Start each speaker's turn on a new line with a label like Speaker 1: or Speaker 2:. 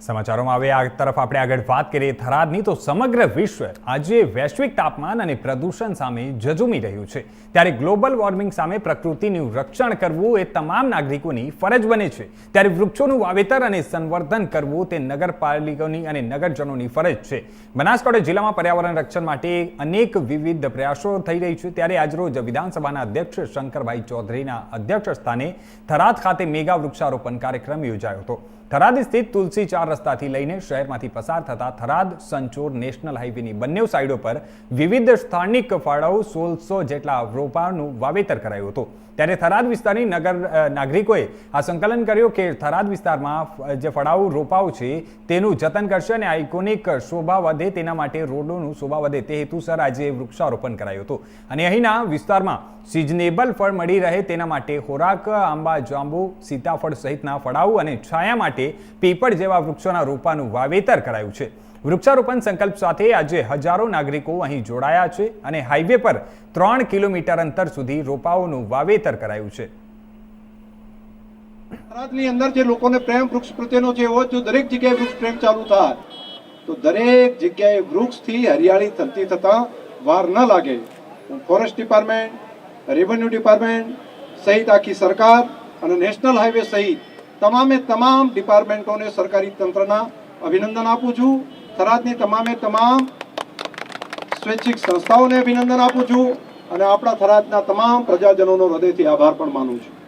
Speaker 1: સમાચારોમાં હવે આ તરફ આપણે આગળ વાત કરીએ થરાદની, તો સમગ્ર વિશ્વ આજે વૈશ્વિક તાપમાન અને પ્રદૂષણ સામે ઝઝૂમી રહ્યું છે. ત્યારે ગ્લોબલ વોર્મિંગ સામે પ્રકૃતિનું રક્ષણ કરવું એ તમામ નાગરિકોની ફરજ બને છે. ત્યારે વૃક્ષોનું વાવેતર અને સંવર્ધન કરવું તે નગરપાલિકાની અને નગરજનોની ફરજ છે. બનાસકાંઠા જિલ્લામાં પર્યાવરણ રક્ષણ માટે અનેક વિવિધ પ્રયાસો થઈ રહી છે. ત્યારે આજરોજ વિધાનસભાના અધ્યક્ષ શંકરભાઈ ચૌધરીના અધ્યક્ષ સ્થાને થરાદ ખાતે મેગા વૃક્ષારોપણ કાર્યક્રમ યોજાયો હતો. થરાદ સ્થિત તુલસી ચાર રસ્તાથી લઈને શહેરમાંથી પસાર થતા થરાદ સંચોર નેશનલ હાઈવેની બંને સાઈડો પર વિવિધ સ્થાનિક ફાળાઓ સોળસો જેટલા રોપાનું વાવેતર કરાયું હતું. ત્યારે થરાદ વિસ્તારની નગર નાગરિકોએ આ સંકલન કર્યું કે થરાદ વિસ્તારમાં જે ફળાઓ, રોપાઓ છે, તેનું જતન કરશે અને આઇકોનિક શોભા વધે તેના માટે રોડોનું શોભા વધે તે હેતુસર આજે વૃક્ષારોપણ કરાયું હતું. અને અહીંના વિસ્તારમાં સિઝનેબલ ફળ મળી રહે તેના માટે ખોરાક, આંબા, જાંબુ, સીતાફળ સહિતના ફળાઓ અને છાયા માટે પીપળ જેવા વૃક્ષોના રોપાનું વાવેતર કરાયું છે. વૃક્ષારોપણ સંકલ્પ સાથે આજે હજારો નાગરિકો અહીં જોડાયા છે અને હાઈવે પર ત્રણ કિલોમીટર અંતર સુધી રોપાઓનું વાવેતર કરાયું છે.
Speaker 2: ગુજરાતની અંદર જે લોકોને પ્રેમ વૃક્ષ પ્રત્યેનો જે હોય જો દરેક જગ્યાએ વૃક્ષ પ્રેમ ચાલુ થાય, તો દરેક જગ્યાએ વૃક્ષથી હરિયાળી થતી થતા વાર ન લાગે. ફોરેસ્ટ ડિપાર્ટમેન્ટ રેવન્યુ ડિપાર્ટમેન્ટ સહિત આખી સરકાર અને નેશનલ હાઈવે સહિત તમામે તમામ ડિપાર્ટમેન્ટોને સરકારી તંત્રના અભિનંદન આપું છું. થરાદની તમામે તમામ સ્વૈચ્છિક સંસ્થાઓને અભિનંદન આપું છું. અને આપણા થરાદના તમામ પ્રજાજનોનો હૃદયથી આભાર પણ માનું છું.